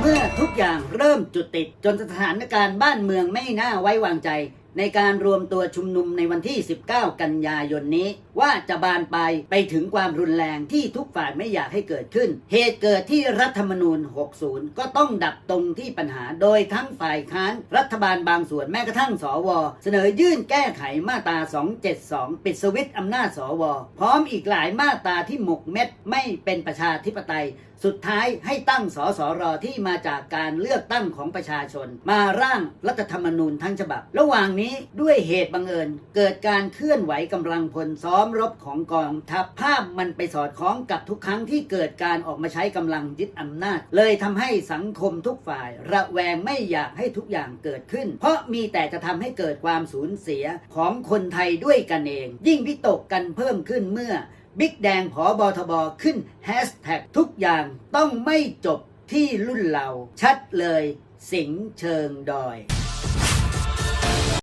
เมื่อทุกอย่างเริ่มจุดติด จนสถานการณ์บ้านเมืองไม่น่าไว้วางใจ ในการรวมตัวชุมนุมในวันที่ 19 กันยายนนี้ ว่าจะบานปลายไปถึงความรุนแรงที่ทุกฝ่ายไม่อยากให้เกิดขึ้น เหตุเกิดที่รัฐธรรมนูญ 60 ก็ต้องดับตรงที่ปัญหาโดยทั้งฝ่ายค้านรัฐบาลบางส่วนแม้กระทั่งสว เสนอยื่นแก้ไขมาตรา 272 ปิดสวิตช์อำนาจสว พร้อมอีกหลายมาตราที่หมกเม็ดไม่เป็นประชาธิปไตยสุดท้ายให้ตั้งสสรที่มาจากการเลือกตั้งของประชาชน มาร่างรัฐธรรมนูญทั้งฉบับ ระหว่างนี้ด้วยเหตุบังเอิญ เกิดการเคลื่อนไหวกำลังพลซ้อมรบของกองทัพภาพมันไปสอดคล้องกับทุกครั้งที่เกิดการออกมาใช้กำลังยึดอำนาจ เลยทำให้สังคมทุกฝ่าย ระแวงไม่อยากให้ทุกอย่างเกิดขึ้น เพราะมีแต่จะทำให้เกิดความสูญเสียของคนไทยด้วยกันเอง ยิ่งวิตกกันเพิ่มขึ้นเมื่อบิ๊กแดงผอบอทบขึ้นแฮชแท็กทุกอย่างต้องไม่จบที่รุ่นเรา ชัดเลยสิงเชิงดอย